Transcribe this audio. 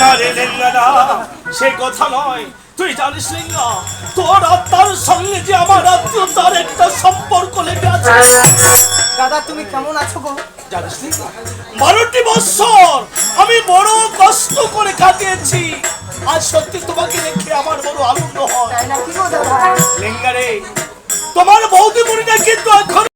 না রে লেঙ্গারা সে কথা নয়। তুই জানিস লেঙ্গা তোর আত্মার সঙ্গে যে আমার আত্মীয়তার একটা সম্পর্ক লেগে আছে। দাদা তুমি কেমন আছো গো? জানিস লেঙ্গা বারোটি বছর আমি বড় কষ্ট করে কাটিয়েছি। আজ সত্যি তোমাকে দেখে আমার বড় আনন্দ হয়। তাই না লেঙ্গারে তোমার বৌদি মুড়িটা কিন্তু এখন